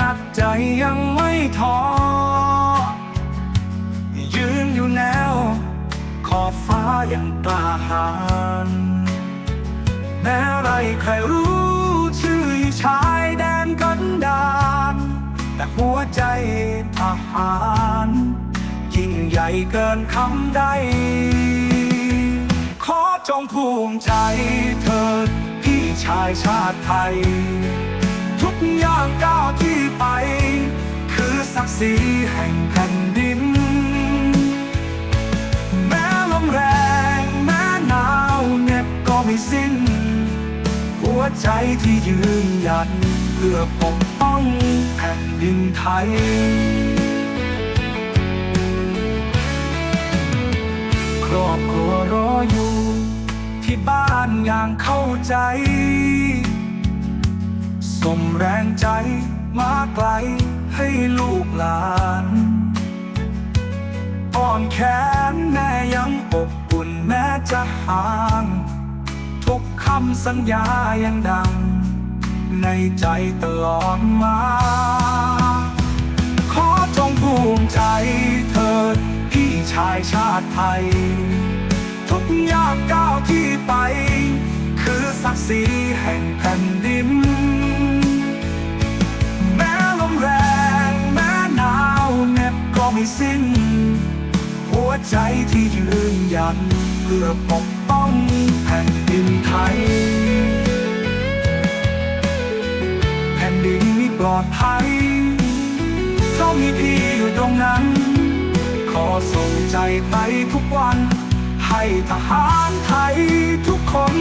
นักใจยังไม่ท้อ ยืนอยู่แนว ขอบฟ้าอยังกล้าหาญแม้ไรใครรู้ชื่อชายแดนกันดานแต่หัวใจทหารยิ่งใหญ่เกินคำใด ขอจงภูมิใจเถิดพี่ชายชาติไทย ย่างก้าวที่ไป คือศักดิ์ศรีแห่งแผ่นดิน แม้ลมแรงแม้หนาวเหน็บก็ไม่สิ้น หัวใจที่ยืนหยัดเพื่อปกป้องแผ่นดินไทยครอบครัวรออยู่ ที่บ้านอย่างเข้าใจ ส่งแรงใจมาไกลให้ลูกหลานอ่อนแขนแม่ยังอบอุ่นแม้จะห่าง ทุกคำสัญญายังดัง ในใจตลอดมา ขอจงภูมิใจเถิดพี่ชายชาติไทย ทุกยากก้าวที่ไป คือศักดิ์ศรีแห่งแผ่นดิน น็บก็ไม่สิ้น หัวใจที่ยืนยันเพื่อปกป้องแผ่นดินไทย แผ่นดินนี้ปลอดภัยเพราะมีพี่อยู่ตรงนั้น ขอส่งใจไปทุกวัน ให้ทหารไทยทุกคน